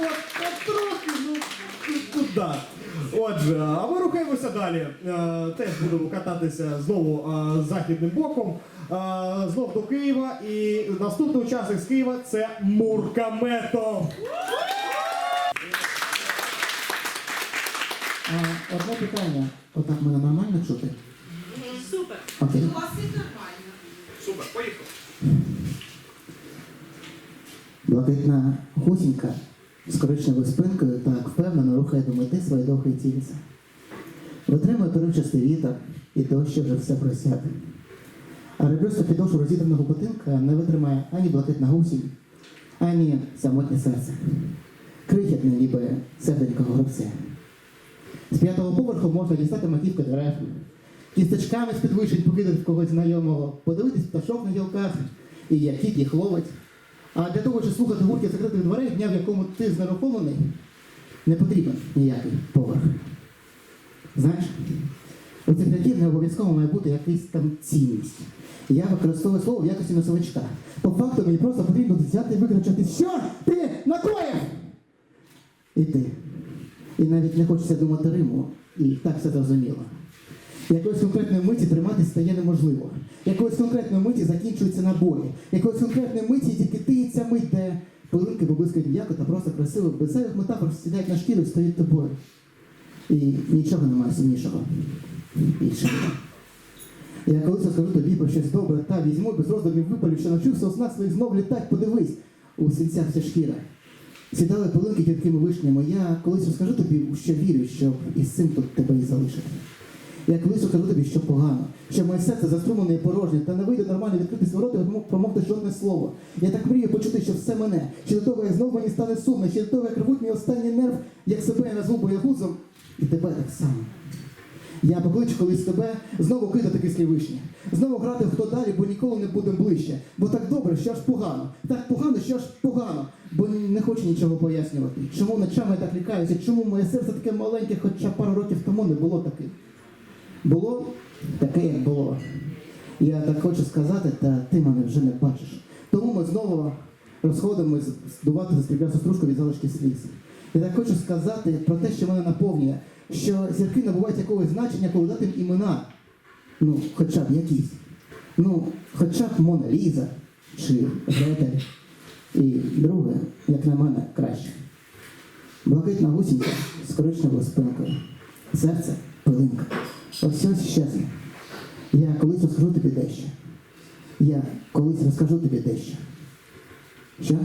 от, от трохи, ну, куди? Отже, а ми рухаємося далі. Е, Теж будемо кататися знову е, західним боком. Е, Знов до Києва. І наступний учасник з Києва це Муркаметов. А, одне питання. Отак мене нормально чути? Супер. Окей. У вас все нормально. Супер, поїхали. Блакитна гусінька з коричневою спинкою так впевнено рухає до мети своєї довгої ціліся. Витримує поривчастий вітер і дощ вже все просяде. А ребристу підошву розідраного ботинка не витримає ані блакитна гусінь, ані самотнє серце. Крихітне, ніби серденько горобця. З п'ятого поверху можна дістати маківки дерев, кісточками з підвищень покидати когось знайомого, подивитись пташок на гілках і як їх ловить. А для того, щоб слухати гурки закритих дверей, дня, в якому ти знерухомлений, не потрібен ніякий поверх. Знаєш, у цих не обов'язково має бути якась там цінність. Я використовую слово в якості носовичка. По факту мені просто потрібно взяти і викричати, що ти накоїв? І ти. І навіть не хочеться думати Риму, і так все зрозуміло. Якоїсь конкретної миті триматись стає неможливо. Якоїсь конкретної миті закінчуються набої. Якоїсь конкретної миті тільки ти і ця мить, де пилинки виблискують м'яко та просто красиво, без зайвих метафор сідають на шкіру і стоять тобою. І нічого немає сумнішого. Більше. Я колись розкажу тобі про щось добре, та візьму без роздумів випалю, що навчився у снах своїх знов літать, подивись, у сінцях вся шкіра. Сідали пилинки гіркими вишнями. Я колись розкажу тобі, що вірю, щоб із цим тут тебе і залишити. Я колись розкажу тобі, що погано, що моє серце заструмлене і порожнє, та не вийде нормально відкрити свій рот промовити жодне слово. Я так мрію почути, що все мене, що до того, як знову мені стане сумно, що до того, як рвуть мій останній нерв, як себе я назву боягузом, і тебе так само. Я покличу колись тебе знову кидати кислі вишні, знову грати хто далі, бо ніколи не будемо ближче. Бо так добре, що аж погано, так погано, що аж погано, бо не хочу нічого пояснювати. Чому ночами я так лікаюся, чому моє серце таке маленьке, хоча пару років тому не було таким. Було таке, як було. Я так хочу сказати, та ти мене вже не бачиш. Тому ми знову розходимось здувати за стріблясту стружку від залишки сліз. Я так хочу сказати про те, що мене наповнює, що зірки набувають якогось значення, коли дати імена. Ну, хоча б якісь. Ну, хоча б Мона Ліза чи Гретель. І друге, як на мене, краще. Блакитна гусінька з коричневою спинкою. Серце пилинка. Ось ось щезне. Я колись розкажу тобі дещо. Я колись розкажу тобі дещо. Що?